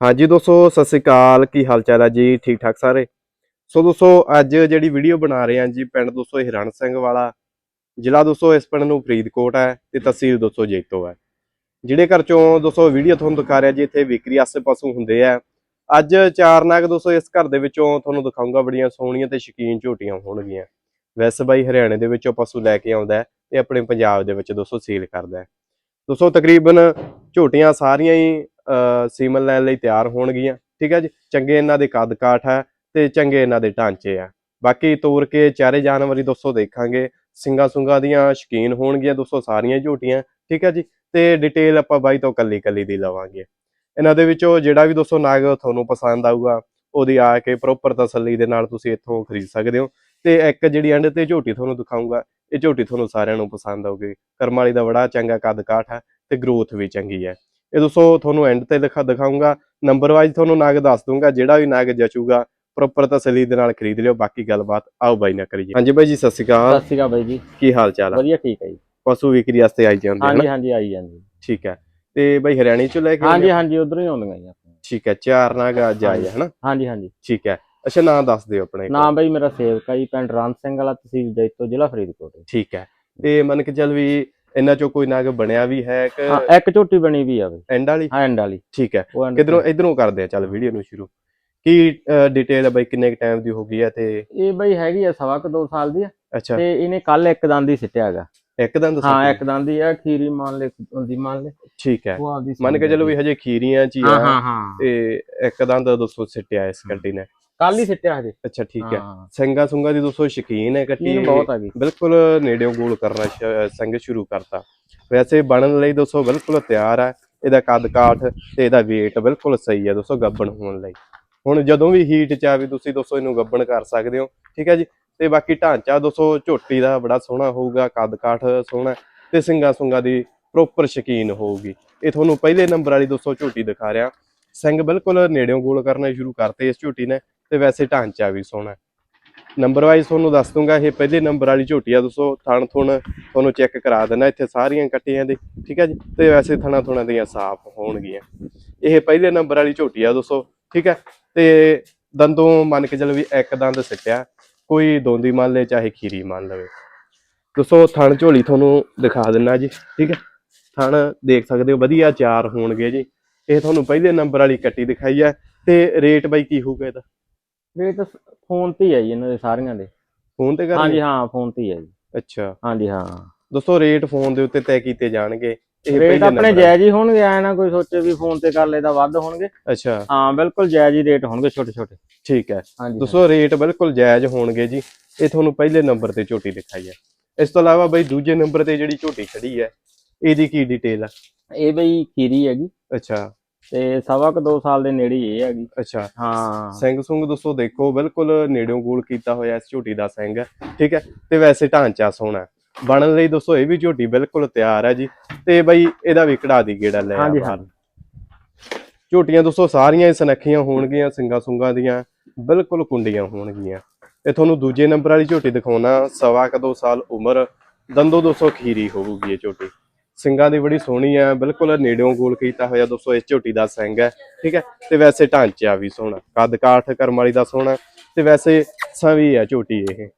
ਹਾਂਜੀ ਦੋਸਤੋ, ਸਤਿ ਸ੍ਰੀ ਅਕਾਲ। ਕੀ ਹਾਲ ਚਾਲ ਹੈ ਜੀ? ਠੀਕ ਠਾਕ ਸਾਰੇ? ਸੋ ਦੋਸਤੋ, ਅੱਜ ਜਿਹੜੀ ਵੀਡੀਓ ਬਣਾ ਰਹੇ ਹਾਂ ਜੀ, ਪਿੰਡ ਦੋਸਤੋ ਇਹ ਸਿੰਘ ਵਾਲਾ। ਜ਼ਿਲ੍ਹਾ ਦੋਸਤੋ ਇਸ ਪਿੰਡ ਨੂੰ ਫਰੀਦਕੋਟ ਹੈ ਤੇ ਤਹਿਸੀਲ ਦੋਸਤੋ ਜੇਤੋ ਹੈ। ਜਿਹੜੇ ਘਰ ਚੋਂ ਦੋਸਤੋ ਵੀਡੀਓ ਤੁਹਾਨੂੰ ਦਿਖਾ ਰਿਹਾ ਜੀ, ਇੱਥੇ ਵਿਕਰੀ ਆਸੇ ਪਾਸੋਂ ਹੁੰਦੇ ਆ। ਅੱਜ ਚਾਰ ਨਾਗ ਦੋਸਤੋ ਇਸ ਘਰ ਦੇ ਵਿੱਚੋਂ ਤੁਹਾਨੂੰ ਦਿਖਾਉਂਗਾ ਬੜੀਆਂ ਸੋਹਣੀਆਂ ਤੇ ਸ਼ਕੀਨ ਝੋਟੀਆਂ ਹੋਣਗੀਆਂ। ਵੈਸੇ ਬਾਈ ਹਰਿਆਣੇ ਦੇ ਵਿੱਚੋਂ ਪਸ਼ੂ ਲੈ ਕੇ ਆਉਂਦਾ ਹੈ ਤੇ ਆਪਣੇ ਪੰਜਾਬ ਦੇ ਵਿੱਚ ਦੋਸਤੋ ਸੇਲ ਕਰਦਾ ਹੈ। ਦੋਸਤੋ ਤਕਰੀਬਨ ਝੋਟੀਆਂ ਸਾਰੀਆਂ ਹੀ ਸੀਮਨ ਲੈਣ ਲਈ ਤਿਆਰ ਹੋਣਗੀਆਂ। ਠੀਕ ਹੈ ਜੀ? ਚੰਗੇ ਇਹਨਾਂ ਦੇ ਕੱਦ ਕਾਠ ਹੈ ਤੇ ਚੰਗੇ ਇਹਨਾਂ ਦੇ ਢਾਂਚੇ ਆ। ਬਾਕੀ ਤੋਰ ਕੇ ਚਾਰੇ ਜਾਨਵਰੀ ਦੋਸਤੋ ਦੇਖਾਂਗੇ। ਸਿੰਗਾ ਸੁੰਗਾ ਦੀਆਂ ਸ਼ਕੀਨ ਹੋਣਗੀਆਂ ਦੋਸਤੋ ਸਾਰੀਆਂ ਝੋਟੀਆਂ। ਠੀਕ ਹੈ ਜੀ? ਤੇ ਡਿਟੇਲ ਆਪਾਂ ਬਾਈ ਤੋਂ ਕੱਲੀ ਕੱਲੀ ਦੀ ਲਵਾਂਗੇ। ਇਹਨਾਂ ਦੇ ਵਿੱਚੋਂ ਜਿਹੜਾ ਵੀ ਦੋਸਤੋ ਨਾਗ ਤੁਹਾਨੂੰ ਪਸੰਦ ਆਊਗਾ, ਉਹਦੀ ਆ ਕੇ ਪ੍ਰੋਪਰ ਤਸੱਲੀ ਦੇ ਨਾਲ ਤੁਸੀਂ ਇੱਥੋਂ ਖਰੀਦ ਸਕਦੇ ਹੋ। ਤੇ ਇੱਕ ਜਿਹੜੀ ਐਂਡ ਤੇ ਝੋਟੀ ਤੁਹਾਨੂੰ ਦਿਖਾਊਂਗਾ, ਇਹ ਝੋਟੀ ਤੁਹਾਨੂੰ ਸਾਰਿਆਂ ਨੂੰ ਪਸੰਦ ਆਊਗੀ। ਕਰਮਾਲੀ ਦਾ ਬੜਾ ਚੰਗਾ ਕੱਦ ਕਾਠ ਹੈ ਤੇ ਗਰੋਥ ਵੀ ਚੰਗੀ ਹੈ ਇਹ ਦੋਸਤੋ ਤੁਹਾਨੂੰ ਐਂਡ ਤੇ ਦਿਖਾ ਦਿਖਾਊਂਗਾ। ਨੰਬਰ ਵਾਈਜ਼ ਤੁਹਾਨੂੰ ਨਾਗ ਦੱਸ ਦੂੰਗਾ ਜਿਹੜਾ ਵੀ ਨਾਗ ਜਚੂਗਾ ਪ੍ਰੋਪਰ ਤਸੱਲੀ ਦੇ ਨਾਲ ਖਰੀਦ ਲਿਓ। ਬਾਕੀ ਗੱਲਬਾਤ ਆਓ ਬਾਈ ਨਾਲ ਕਰੀਏ। ਹਾਂਜੀ ਬਾਈ ਜੀ ਸਤਿ ਸ਼੍ਰੀ ਅਕਾਲ। ਸਤਿ ਸ਼੍ਰੀ ਅਕਾਲ ਬਾਈ ਜੀ। ਕੀ ਹਾਲ ਚਾਲ ਹੈ ਵਧੀਆ ਠੀਕ ਹੈ ਜੀ। ਪਸ਼ੂ ਵਿਕਰੀ ਵਾਸਤੇ ਆਈ ਜਾਂਦੇ ਹਨ ਹਾਂਜੀ ਹਾਂਜੀ ਆਈ ਜਾਂਦੀ। ਠੀਕ ਹੈ। ਤੇ ਬਾਈ ਹਰਿਆਣੇ ਚੋਂ ਲੈ ਕੇ ਹਾਂਜੀ? ਹਾਂਜੀ ਉਧਰੋਂ ਹੀ ਆਉਂਦੀਆਂ ਜੀ ਠੀਕ ਹੈ ਚਾਰ ਨਾਗ ਅੱਜ ਆਏ ਆ, ਹਨਾ? ਹਾਂਜੀ ਹਾਂਜੀ। ਠੀਕ ਹੈ। ਅੱਛਾ ਨਾਂ ਦੱਸ ਦਿਓ ਆਪਣੇ ਨਾਮ ਬਾਈ ਮੇਰਾ ਸੇਵਕਾ ਜੀ ਪਿੰਡ ਰਾਮ ਸਿੰਘ ਵਾਲਾ ਤਹਿਸੀਲ ਜੈਤੋ ਜ਼ਿਲ੍ਹਾ ਫਰੀਦਕੋਟ। ਠੀਕ ਹੈ। ਤੇ ਮੰਨ ਕੇ ਚੱਲ ਵੀ ਇਹਨਾਂ ਚੋਂ ਕੋਈ ਨਾਗ ਬਣਿਆ ਵੀ ਹੈ ਕਿ ਹਾਂ ਇੱਕ ਝੋਟੀ ਬਣੀ ਵੀ ਆ ਬਈ ਐਂਡ ਵਾਲੀ? ਹਾਂ ਐਂਡ ਵਾਲੀ। ਠੀਕ ਹੈ। ਉਹ end ਕਿਧਰੋਂ ਇਧਰੋਂ ਕਰਦੇ ਆ ਚੱਲ ਵੀਡੀਓ ਨੂੰ ਸ਼ੁਰੂ। ਕੀ ਡਿਟੇਲ ਹੈ ਬਾਈ ਕਿੰਨੇ ਟਾਈਮ ਦੀ ਹੋ ਗਈ ਹੈ ਤੇ? ਇਹ ਬਈ ਹੈਗੀ ਆ ਸਵਾ ਕੁ ਦੋ ਸਾਲ ਦੀ ਆ। ਅੱਛਾ। ਤੇ ਇਹਨੇ ਕੱਲ ਇੱਕ ਦੰਦ ਹੀ ਸਿੱਟਿਆ ਹੈਗਾ। ਇੱਕ ਦਿਨ ਦੱਸੋ ਹਾਂ ਇੱਕ ਦੰਦ ਹੀ ਆ ਖੀਰੀ ਮੰਨ ਲੈ ਹੁੰਦੀ ਮੰਨ ਲੈ। ਠੀਕ ਹੈ। ਉਹ ਆਪਦੀ ਮੰਨ ਕੇ ਚੱਲੋ ਵੀ ਹਜੇ ਖੀਰੀਆਂ ਚ ਹੀ ਹਾਂ ਆ। ਹਾਂ ਹਾਂ ਤੇ ਇੱਕ ਦੰਦ ਦੋਸਤੋ ਸਿੱਟਿਆ ਇਸ ਗੱਡੀ ਨੇ। ਕੱਲ ਹੀ ਸਿੱਟਿਆ ਹਜੇ। ਅੱਛਾ ਠੀਕ ਹੈ। ਹਾਂ। ਸਿੰਘਾ ਸੁੰਗਾ ਦੀ ਦੋਸਤੋ ਸ਼ਕੀਨ ਹੈ ਕੱਟੀ ਇਹ ਬਹੁਤ ਹੈਗੀ ਬਿਲਕੁਲ ਨੇੜਿਓਂ ਗੋਲ ਕਰਨਾ ਸ਼- ਸਿੰਘ ਸ਼ੁਰੂ ਕਰਤਾ। ਵੈਸੇ ਬਣਨ ਲਈ ਦੋਸਤੋ ਬਿਲਕੁਲ ਤਿਆਰ ਹੈ ਇਹਦਾ ਕੱਦ ਕਾਠ ਤੇ ਇਹਦਾ weight ਬਿਲਕੁਲ ਸਹੀ ਹੈ ਦੋਸਤੋ ਗੱਬਣ ਹੋਣ ਲਈ। ਹੁਣ ਜਦੋਂ ਵੀ ਹੀਟ ਚ ਆਵੇ ਤੁਸੀਂ ਦੋਸਤੋ ਇਹਨੂੰ ਗੱਬਣ ਕਰ ਸਕਦੇ ਹੋ ਠੀਕ ਹੈ ਜੀ? ਤੇ ਬਾਕੀ ਢਾਂਚਾ ਦੋਸਤੋ ਝੋਟੀ ਦਾ ਬੜਾ ਸੋਹਣਾ ਹੋਊਗਾ ਕੱਦ ਕਾਠ ਸੋਹਣਾ ਤੇ ਸਿੰਗਾ ਸੁੰਗਾ ਦੀ ਪ੍ਰੋਪਰ ਸ਼ਕੀਨ ਹੋਊਗੀ। ਇਹ ਤੁਹਾਨੂੰ ਪਹਿਲੇ ਨੰਬਰ ਵਾਲੀ ਦੋਸਤੋ ਝੋਟੀ ਦਿਖਾ ਰਿਹਾ। ਸਿੰਘ ਬਿਲਕੁਲ ਨੇੜਿਓਂ ਗੋਲ ਕਰਨਾ ਸ਼ੁਰੂ ਕਰਤੇ ਇਸ ਝੋਟੀ ਨੇ ਤੇ ਵੈਸੇ ਢਾਂਚਾ ਵੀ ਸੋਹਣਾ ਨੰਬਰ ਵਾਈਜ਼ ਤੁਹਾਨੂੰ ਦੱਸ ਦੂੰਗਾ, ਇਹ ਪਹਿਲੇ ਨੰਬਰ ਵਾਲੀ ਝੋਟੀ ਆ ਦੋਸਤੋ ਥਣ ਥੁਣ ਤੁਹਾਨੂੰ ਚੈੱਕ ਕਰਾ ਦਿੰਦਾ, ਇੱਥੇ ਸਾਰੀਆਂ ਕੱਟੀਆਂ ਦੇ ਠੀਕ ਹੈ ਜੀ? ਤੇ ਵੈਸੇ ਥਣਾ ਥੁਣਾ ਦੀਆਂ ਸਾਫ਼ ਹੋਣਗੀਆਂ। ਇਹ ਪਹਿਲੇ ਨੰਬਰ ਵਾਲੀ ਝੋਟੀ ਆ ਦੋਸਤੋ ਠੀਕ ਹੈ ਤੇ ਦੰਦੋਂ ਮੰਨ ਕੇ ਚੱਲ ਵੀ ਇੱਕ ਦੰਦ ਸਿੱਟਿਆ, ਕੋਈ ਦੋਂਦੀ ਮੰਨ ਲੇ ਚਾਹੇ ਖੀਰੀ ਮੰਨ ਲਵੇ। ਦੋਸਤੋ ਥਣ ਝੋਲੀ ਤੁਹਾਨੂੰ ਦਿਖਾ ਦਿੰਨਾ ਜੀ, ਠੀਕ ਹੈ ਥਣ ਦੇਖ ਸਕਦੇ ਹੋ, ਵਧੀਆ ਚਾਰ ਹੋਣਗੇ ਜੀ। ਇਹ ਤੁਹਾਨੂੰ ਪਹਿਲੇ ਨੰਬਰ ਵਾਲੀ ਕੱਟੀ ਦਿਖਾਈ ਹੈ ਤੇ ਰੇਟ ਬਾਈ ਕੀ ਹੋਊਗਾ ਇਹਦਾ? ਰੇਟ ਫੋਨ ਤੇ ਹੀ ਹੈ ਜੀ ਇਹਨਾਂ ਦੇ ਸਾਰੀਆਂ ਦੇ। ਫੋਨ ਤੇ ਕਰ ਹਾਂਜੀ ਹਾਂ ਫੋਨ ਤੇ ਹੀ ਹੈ ਜੀ। ਅੱਛਾ। ਹਾਂਜੀ ਹਾਂ। ਦੋਸਤੋ ਰੇਟ ਫੋਨ ਦੇ ਉੱਤੇ ਤੈਅ ਕੀਤੇ ਜਾਣਗੇ? ਇਹ ਰੇਟ ਆਪਣੇ ਜਾਇਜ਼ ਹੀ ਹੋਣਗੇ ਐ ਨਾ ਕੋਈ ਸੋਚੇ ਵੀ ਫੋਨ ਤੇ ਕਰ ਲੈਦਾ ਵੱਧ ਹੋਣਗੇ। ਅੱਛਾ। ਹਾਂ ਬਿਲਕੁਲ ਜਾਇਜ਼ ਹੀ ਰੇਟ ਹੋਣਗੇ ਛੋਟੇ ਛੋਟੇ। ਠੀਕ ਹੈ। ਦੋਸਤੋ ਰੇਟ ਬਿਲਕੁਲ ਜਾਇਜ਼ ਹੋਣਗੇ ਜੀ। ਇਹ ਤੁਹਾਨੂੰ ਪਹਿਲੇ ਨੰਬਰ ਤੇ ਝੋਟੀ ਦਿਖਾਈ ਹੈ। ਇਸ ਤੋਂ ਇਲਾਵਾ ਬਈ ਦੂਜੇ ਨੰਬਰ ਤੇ ਜਿਹੜੀ ਝੋਟੀ ਖੜੀ ਹੈ ਇਹਦੀ ਕੀ ਡਿਟੇਲ ਆ? ਹਾਂ। ਇਹ ਬਈ ਖੀਰੀ ਹੈਗੀ। ਅੱਛਾ। ਤੇ ਸਵਾ ਕੁ 2 ਸਾਲ ਦੇ ਨੇੜੇ ਹੀ ਇਹ ਹੈਗੀ। ਅੱਛਾ। ਹਾਂ। ਸਿੰਘ ਸੁੰਗ ਦੋਸਤੋ ਦੇਖੋ ਬਿਲਕੁਲ ਨੇੜਿਓਂ ਗੋਲ ਕੀਤਾ ਹੋਇਆ ਇਸ ਝੋਟੀ ਦਾ ਸਿੰਘ। ਹੈ ਠੀਕ ਹੈ ਤੇ ਵੈਸੇ ਢਾਂਚਾ ਸੋਹਣਾ ਹੈ। ਬਣਨ ਲਈ ਦੋਸਤੋ ਇਹ ਵੀ ਝੋਟੀ ਬਿਲਕੁਲ ਤਿਆਰ ਹੈ ਜੀ। ਤੇ ਬਈ ਇਹਦਾ ਵੀ ਕਢਾ ਦੀ ਗੇੜਾ ਲੈ ਹਾਂਜੀ, ਬਾਹਰ। ਝੋਟੀਆਂ ਦੋਸਤੋ ਸਾਰੀਆਂ ਹੀ ਸਨੱਖੀਆਂ ਹੋਣਗੀਆਂ ਸਿੰਗਾ ਸੁੰਗਾ ਦੀਆਂ ਬਿਲਕੁਲ ਕੁੰਡੀਆਂ ਹੋਣਗੀਆਂ। ਇਹ ਤੁਹਾਨੂੰ ਦੂਜੇ ਨੰਬਰ ਵਾਲੀ ਝੋਟੀ ਦਿਖਾਉਣਾ ਸਵਾ ਕੁ ਦੋ ਸਾਲ ਉਮਰ ਦੰਦੋ ਦੋਸਤੋ ਖੀਰੀ ਹੋਊਗੀ ਇਹ ਝੋਟੀ। ਸਿੰਗਾਂ ਦੀ ਬੜੀ ਸੋਹਣੀ ਹੈ ਬਿਲਕੁਲ ਨੇੜਿਓਂ ਗੋਲ ਕੀਤਾ ਹੋਇਆ ਦੋਸਤੋ ਇਸ ਝੋਟੀ ਦਾ ਸਿੰਘ ਹੈ ਠੀਕ ਹੈ? ਤੇ ਵੈਸੇ ਢਾਂਚਾ ਵੀ ਸੋਹਣਾ ਕੱਦ ਕਾਠ ਕਰਮ ਵਾਲੀ ਦਾ ਸੋਹਣਾ ਤੇ ਵੈਸੇ ਸਵੀ ਹੈ ਝੋਟੀ ਇਹ।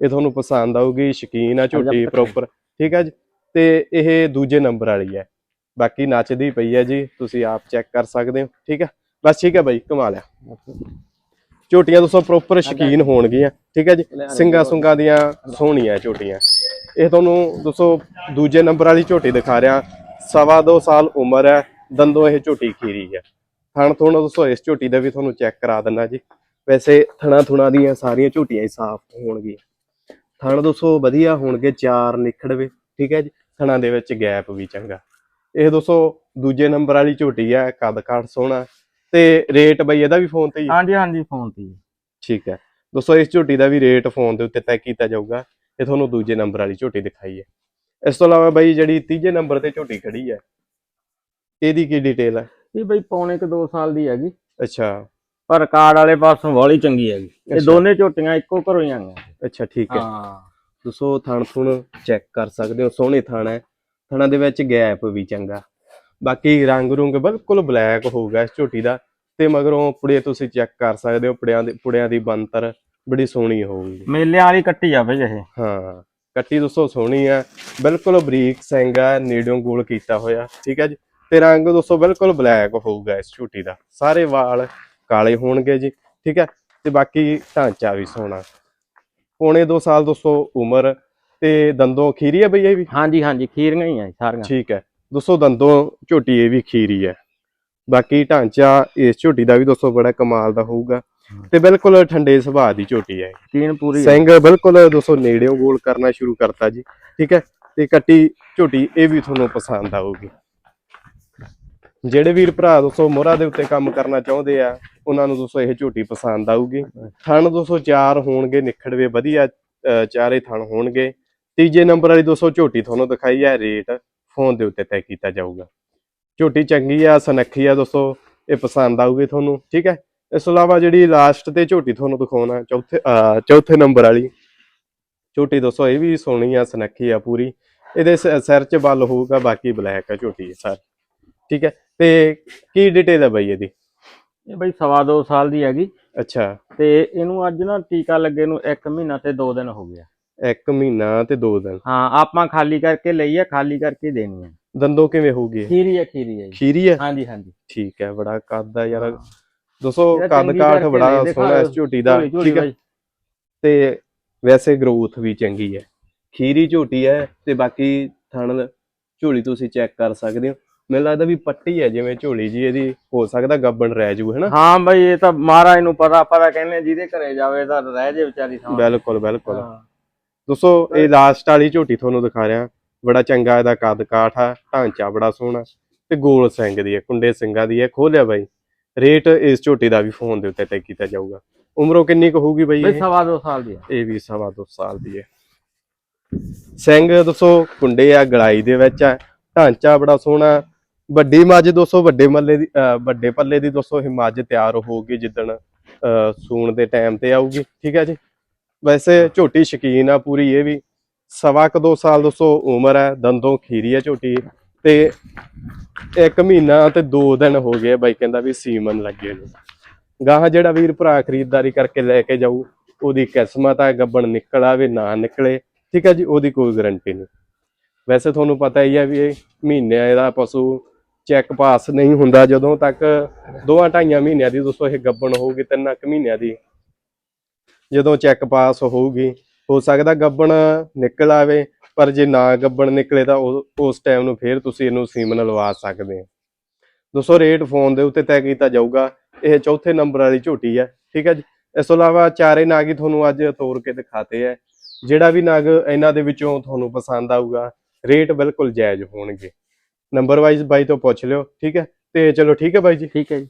ਇਹ ਤੁਹਾਨੂੰ ਪਸੰਦ ਆਊਗੀ ਸ਼ਕੀਨ ਆ ਝੋਟੀ ਪ੍ਰੋਪਰ ਠੀਕ ਹੈ ਜੀ? ਤੇ ਇਹ ਦੂਜੇ ਨੰਬਰ ਵਾਲੀ ਹੈ। ਬਾਕੀ ਨੱਚਦੀ ਪਈ ਹੈ ਜੀ ਤੁਸੀਂ ਆਪ ਚੈੱਕ ਕਰ ਸਕਦੇ ਹੋ ਠੀਕ ਹੈ? ਬਸ ਠੀਕ ਹੈ ਬਾਈ ਕਮਾ ਲਿਆ ਝੋਟੀਆਂ ਦੋਸਤੋ ਪ੍ਰੋਪਰ ਸ਼ਕੀਨ ਹੋਣਗੀਆਂ ਠੀਕ ਹੈ ਜੀ? ਸਿੰਗਾ ਸੁੰਗਾ ਦੀਆਂ ਸੋਹਣੀਆਂ ਝੋਟੀਆਂ। ਇਹ ਤੁਹਾਨੂੰ ਦੋਸਤੋ ਦੂਜੇ ਨੰਬਰ ਵਾਲੀ ਝੋਟੀ ਦਿਖਾ ਰਿਹਾ। ਸਵਾ ਦੋ ਸਾਲ ਉਮਰ ਹੈ ਦੰਦੋਂ ਇਹ ਝੋਟੀ ਖੀਰੀ ਹੈ। ਥਣ ਥੁਣ ਦੋਸਤੋ ਇਸ ਝੋਟੀ ਦਾ ਵੀ ਤੁਹਾਨੂੰ ਚੈੱਕ ਕਰਾ ਦਿੰਨਾ ਜੀ। ਵੈਸੇ ਥਣਾ ਥੁਣਾ ਦੀਆਂ ਸਾਰੀਆਂ ਝੋਟੀਆਂ ਹੀ ਸਾਫ਼ ਹੋਣਗੀਆਂ। ਥਣ ਦੋਸਤੋ ਵਧੀਆ ਹੋਣਗੇ ਚਾਰ ਨਿਖੜਵੇ ਠੀਕ ਹੈ ਜੀ? ਥਣਾਂ ਦੇ ਵਿੱਚ ਗੈਪ ਵੀ ਚੰਗਾ। ਇਹ ਦੋਸਤੋ ਦੂਜੇ ਨੰਬਰ ਵਾਲੀ ਝੋਟੀ ਹੈ ਕੱਦ ਕਾਠ ਸੋਹਣਾ ਤੇ ਰੇਟ ਬਈ ਇਹਦਾ ਵੀ ਫੋਨ ਤੇ ਹੈ? ਹਾਂਜੀ ਹਾਂਜੀ ਫੋਨ ਤੇ ਹੀ। ਠੀਕ ਹੈ। ਦੋਸਤੋ ਇਸ ਝੋਟੀ ਦਾ ਵੀ ਰੇਟ ਫੋਨ ਦੇ ਉੱਤੇ ਤੈਅ ਕੀਤਾ ਜਾਊਗਾ। ਇਹ ਤੁਹਾਨੂੰ ਦੂਜੇ ਨੰਬਰ ਵਾਲੀ ਝੋਟੀ ਦਿਖਾਈ ਹੈ। ਇਸ ਤੋਂ ਇਲਾਵਾ ਬਈ ਜਿਹੜੀ ਤੀਜੇ ਨੰਬਰ ਤੇ ਝੋਟੀ ਖੜੀ ਹੈ ਇਹਦੀ ਕੀ ਡਿਟੇਲ ਹੈ? ਇਹ ਬਈ ਪੌਣੇ ਕੁ 2 ਸਾਲ ਦੀ ਹੈਗੀ। ਅੱਛਾ। ਪਰ ਕਾਰਡ ਵਾਲੇ ਪਾਸੋਂ ਵਾਲੀ ਚੰਗੀ ਹੈਗੀ। ਇਹ। ਦੋਨੇ ਝੋਟੀਆਂ ਇੱਕੋ ਘਰੋਂ ਹੀ ਆਈਆਂ। ਅੱਛਾ ਠੀਕ ਹੈ। ਹਾਂ। ਦੋਸਤੋ ਥਣ ਥੁਣ ਚੈੱਕ ਕਰ ਸਕਦੇ ਹੋ ਸੋਹਣੇ ਥਣ ਹੈ। ਥਣਾਂ ਦੇ ਵਿੱਚ ਗੈਪ ਵੀ ਚੰਗਾ। ਬਾਕੀ ਰੰਗ ਰੁੰਗ ਬਿਲਕੁਲ ਬਲੈਕ ਹੋਊਗਾ ਇਸ ਝੋਟੀ ਦਾ। ਤੇ ਮਗਰੋਂ ਪੁੜੇ ਤੁਸੀਂ ਚੈੱਕ ਕਰ ਸਕਦੇ ਹੋ ਪੁੜਿਆਂ ਦੇ ਪੁੜਿਆਂ ਦੀ ਬੰਤਰ ਬੜੀ ਸੋਹਣੀ ਹੋਊਗੀ। ਮੇਲਿਆਂ ਵਾਲੀ ਕੱਟੀ ਆ ਬਈ ਇਹ। ਹਾਂ ਕੱਟੀ ਦੋਸਤੋ ਸੋਹਣੀ ਆ। ਬਿਲਕੁਲ ਬਰੀਕ ਸਿੰਘ ਆ ਨੇੜਿਓਂ ਗੋਲ ਕੀਤਾ ਹੋਇਆ ਠੀਕ ਹੈ ਜੀ। ਤੇ ਰੰਗ ਦੋਸਤੋ ਬਿਲਕੁਲ ਬਲੈਕ ਹੋਊਗਾ ਇਸ ਝੂਟੀ ਦਾ। ਸਾਰੇ ਵਾਲ ਕਾਲੇ ਹੋਣਗੇ ਜੀ ਠੀਕ ਹੈ ਤੇ ਬਾਕੀ ਢਾਂਚਾ ਵੀ ਸੋਹਣਾ। ਪੌਣੇ 2 ਸਾਲ ਦੋਸਤੋ ਉਮਰ। ਤੇ ਦੰਦੋਂ ਖੀਰੀ ਆ ਬਈ ਇਹ ਵੀ? ਹਾਂਜੀ ਹਾਂਜੀ ਖੀਰੀਆਂ ਹੀ ਆ ਸਾਰੀਆਂ। ਠੀਕ ਹੈ ਦੋਸਤੋ ਦੰਦੋਂ ਝੋਟੀ ਇਹ ਵੀ ਖੀਰੀ ਹੈ ਬਾਕੀ ਢਾਂਚਾ ਇਸ ਝੋਟੀ ਦਾ ਵੀ ਦੋਸਤੋ ਬੜਾ ਕਮਾਲ ਦਾ ਹੋਊਗਾ। ਤੇ ਬਿਲਕੁਲ ਠੰਡੇ ਸੁਭਾਅ ਦੀ ਝੋਟੀ ਹੈ। ਕੀਨ ਪੂਰੀ। ਸਿੰਘ ਬਿਲਕੁਲ ਦੋਸਤੋ ਨੇੜਿਓਂ ਗੋਲ ਕਰਨਾ ਸ਼ੁਰੂ ਕਰਤਾ ਜੀ ਠੀਕ ਹੈ? ਤੇ ਕੱਟੀ ਝੋਟੀ ਇਹ ਵੀ ਤੁਹਾਨੂੰ ਪਸੰਦ ਆਊਗੀ। ਜਿਹੜੇ ਵੀਰ ਭਰਾ ਦੋਸਤੋ ਮੋਹਰਾ ਦੇ ਉੱਤੇ ਕੰਮ ਕਰਨਾ ਚਾਹੁੰਦੇ ਆ ਉਹਨਾਂ ਨੂੰ ਦੋਸਤੋ ਇਹ ਝੋਟੀ ਪਸੰਦ ਆਊਗੀ। ਥਣ ਦੋਸਤੋ ਚਾਰ ਹੋਣਗੇ ਨਿਖੜਵੇ ਵਧੀਆ ਚਾਰੇ ਥਣ ਹੋਣਗੇ। ਤੀਜੇ ਨੰਬਰ ਵਾਲੀ ਦੋਸਤੋ ਝੋਟੀ ਤੁਹਾਨੂੰ ਦਿਖਾਈ ਹੈ ਰੇਟ ਫੋਨ ਦੇ ਉੱਤੇ ਤੈਅ ਕੀਤਾ ਜਾਊਗਾ। ਝੋਟੀ ਚੰਗੀ ਆ ਸਨੱਖੀ ਆ ਦੋਸਤੋ ਇਹ ਪਸੰਦ ਆਊਗੀ ਤੁਹਾਨੂੰ ਠੀਕ ਹੈ? ਇਸ ਤੋਂ ਇਲਾਵਾ ਜਿਹੜੀ ਲਾਸਟ ਤੇ ਝੋਟੀ ਤੁਹਾਨੂੰ ਦਿਖਾਉਣਾ ਚੌਥੇ ਚੌਥੇ ਨੰਬਰ ਵਾਲੀ। ਝੋਟੀ ਦੋਸਤੋ ਇਹ ਵੀ ਸੋਹਣੀ ਆ ਸੁਨੱਖੀ ਆ ਪੂਰੀ। ਇਹਦੇ ਸਿਰ 'ਚ ਬੱਲ ਹੋਊਗਾ ਬਾਕੀ ਬਲੈਕ ਆ ਝੋਟੀ ਇਹ ਸਾਰੀ। ਠੀਕ ਹੈ? ਤੇ ਕੀ ਡਿਟੇਲ ਹੈ ਬਾਈ ਇਹਦੀ? ਇਹ ਬਈ ਸਵਾ ਦੋ ਸਾਲ ਦੀ ਹੈਗੀ। ਅੱਛਾ। ਤੇ ਇਹਨੂੰ ਅੱਜ ਨਾ ਟੀਕਾ ਲੱਗੇ ਨੂੰ 1 ਮਹੀਨਾ ਤੇ 2 ਦਿਨ ਹੋ ਗਿਆ। ਇੱਕ ਮਹੀਨਾ ਤੇ ਦੋ ਦਿਨ। ਹਾਂ ਆਪਾਂ ਖਾਲੀ ਕਰਕੇ ਲਈ ਆ ਖਾਲੀ ਕਰਕੇ ਦੇਣੀ ਆ। ਦੰਦੋਂ ਕਿਵੇਂ ਹੋਊਗੀ? ਖੀਰੀ ਆ ਖੀਰੀ ਆ ਖੀਰੀ ਹੈ ਹਾਂਜੀ ਹਾਂਜੀ। ਠੀਕ ਹੈ ਬੜਾ ਕੱਦ ਆ ਯਾਰ। ਦੋਸਤੋ ਇਹਦਾ ਕੱਦ ਚੰਗੀ ਕਾਠ ਕਰਕੇ ਬੜਾ ਦਿਖਾ ਸੋਹਣਾ ਇਸ। ਝੋਟੀ ਦਾ ਠੀਕ ਹੈ। ਤੇ ਵੈਸੇ ਗਰੋਥ ਵੀ ਚੰਗੀ ਹੈ। ਖੀਰੀ ਝੋਟੀ ਹੈ ਤੇ ਬਾਕੀ ਥਣ ਝੋਲੀ ਤੁਸੀਂ ਚੈੱਕ ਕਰ ਸਕਦੇ ਹੋ। ਮੈਨੂੰ ਲੱਗਦਾ ਵੀ ਪੱਟੀ ਹੈ ਜਿਵੇਂ ਝੋਲੀ ਜੀ ਇਹਦੀ ਹੋ ਸਕਦਾ ਗੱਬਣ ਰਹਿ ਜੂ ਹੈਨਾ? ਹਾਂ ਬਈ ਇਹ ਤਾਂ ਮਹਾਰਾਜ ਨੂੰ ਪਤਾ ਆਪਾਂ ਤਾਂ ਕਹਿੰਦੇ ਜਿਹਦੇ ਘਰੇ ਜਾਵੇ ਤਾਂ ਰਹਿ ਜੇ ਵਿਚਾਰੀ ਥਾਂ। ਬਿਲਕੁਲ ਬਿਲਕੁਲ। ਹਾਂ। ਦੋਸਤੋ ਇਹ ਲਾਸਟ ਵਾਲੀ ਝੋਟੀ ਤੁਹਾਨੂੰ ਦਿਖਾ ਰਿਹਾ। ਬੜਾ ਚੰਗਾ ਇਹਦਾ ਕੱਦ ਕਾਠ ਆ ਢਾਂਚਾ ਬੜਾ ਸੋਹਣਾ। ਤੇ ਗੋਲ ਸਿੰਘ ਦੀ ਹੈ ਕੁੰਡੇ ਸਿੰਘਾਂ ਦੀ ਹੈ ਖੋਲਿਆ ਬਾਈ। ਰੇਟ ਇਸ ਝੋਟੀ ਦਾ ਵੀ ਫੋਨ ਦੇ ਉੱਤੇ ਤੈਅ ਕੀਤਾ ਜਾਊਗਾ। ਉਮਰੋਂ ਕਿੰਨੀ ਕੁ ਹੋਊਗੀ ਬਾਈ ਇਹ? ਸਵਾ ਦੋ ਸਾਲ ਦੀ ਇਹ ਵੀ ਸਵਾ ਦੋ ਸਾਲ ਦੀ ਹੈ। ਸਿੰਘ ਦੋਸਤੋ ਕੁੰਡੇ ਆ ਗਲਾਈ ਦੇ ਵਿੱਚ ਆ ਢਾਂਚਾ ਬੜਾ ਸੋਹਣਾ। ਵੱਡੀ ਮੱਝ ਦੋਸਤੋ ਵੱਡੇ ਮੱਲੇ ਦੀ ਵੱਡੇ ਪੱਲੇ ਦੀ ਦੋਸਤੋ ਇਹ ਮੱਝ ਤਿਆਰ ਹੋਊਗੀ ਜਿੱਦਣ ਸੂਣ ਦੇ ਟਾਈਮ ਤੇ ਆਊਗੀ ਠੀਕ ਹੈ ਜੀ? ਵੈਸੇ ਝੋਟੀ ਸ਼ਕੀਨ ਆ ਪੂਰੀ ਇਹ ਵੀ ਸਵਾ ਕੁ ਦੋ ਸਾਲ ਦੋਸਤੋ ਉਮਰ ਹੈ ਦੰਦੋਂ ਖੀਰੀ ਹੈ ਝੋਟੀ। ਤੇ ਇੱਕ ਮਹੀਨਾ ਤੇ ਦੋ ਦਿਨ ਹੋ ਗਏ ਬਾਈ ਕਹਿੰਦਾ ਵੀ ਸੀਮਨ ਲੱਗੇ ਨੂੰ। ਗਾਹਾਂ ਜਿਹੜਾ ਵੀਰ ਭਰਾ ਖਰੀਦਦਾਰੀ ਕਰਕੇ ਲੈ ਕੇ ਜਾਊ, ਉਹਦੀ ਕਿਸਮਤ ਆ, ਗੱਬਣ ਨਿਕਲ ਆਵੇ, ਨਾ ਨਿਕਲੇ, ਠੀਕ ਹੈ ਜੀ, ਉਹਦੀ ਕੋਈ ਗਾਰੰਟੀ ਨਹੀਂ। ਵੈਸੇ ਤੁਹਾਨੂੰ ਪਤਾ ਹੀ ਹੈ ਵੀ ਇਹ ਮਹੀਨੇ ਦਾ ਪਸ਼ੂ ਚੈੱਕ ਪਾਸ ਨਹੀਂ ਹੁੰਦਾ, ਜਦੋਂ ਤੱਕ ਦੋਆਂ ਢਾਈਆਂ ਮਹੀਨਿਆਂ ਦੀ ਦੋਸਤੋ ਇਹ ਗੱਬਣ ਹੋਊਗੀ ਤਿੰਨਾਂ ਕੁ ਮਹੀਨਿਆਂ ਦੀ। ਜਦੋਂ ਚੈੱਕ ਪਾਸ ਹੋਊਗੀ, ਹੋ ਸਕਦਾ ਗੱਬਣ ਨਿਕਲ ਆਵੇ ਪਰ ਜੇ ਨਾ ਗੱਬਣ ਨਿਕਲੇ ਤਾਂ ਉਸ ਟਾਈਮ ਨੂੰ ਫੇਰ ਤੁਸੀਂ ਇਹਨੂੰ ਸੀਮਨ ਲਵਾ ਸਕਦੇ ਹੋ। ਦੋਸਤੋ ਰੇਟ ਫੋਨ ਦੇ ਉੱਤੇ ਤੈਅ ਕੀਤਾ ਜਾਊਗਾ। ਇਹ ਚੌਥੇ ਨੰਬਰ ਵਾਲੀ ਝੋਟੀ ਹੈ, ਠੀਕ ਹੈ ਜੀ? ਇਸ ਤੋਂ ਇਲਾਵਾ ਚਾਰੇ ਨਾਗ ਹੀ ਤੁਹਾਨੂੰ ਅੱਜ ਤੋਰ ਕੇ ਦਿਖਾਤੇ ਹੈ। ਜਿਹੜਾ ਵੀ ਨਾਗ ਇਹਨਾਂ ਦੇ ਵਿੱਚੋਂ ਤੁਹਾਨੂੰ ਪਸੰਦ ਆਊਗਾ ਰੇਟ ਬਿਲਕੁਲ ਜਾਇਜ਼ ਹੋਣਗੇ। ਨੰਬਰ ਵਾਈਜ਼ ਬਾਈ ਤੋਂ ਪੁੱਛ ਲਿਓ, ਠੀਕ ਹੈ? ਤੇ ਚਲੋ ਠੀਕ ਹੈ ਬਾਈ ਜੀ। ਠੀਕ ਹੈ ਜੀ।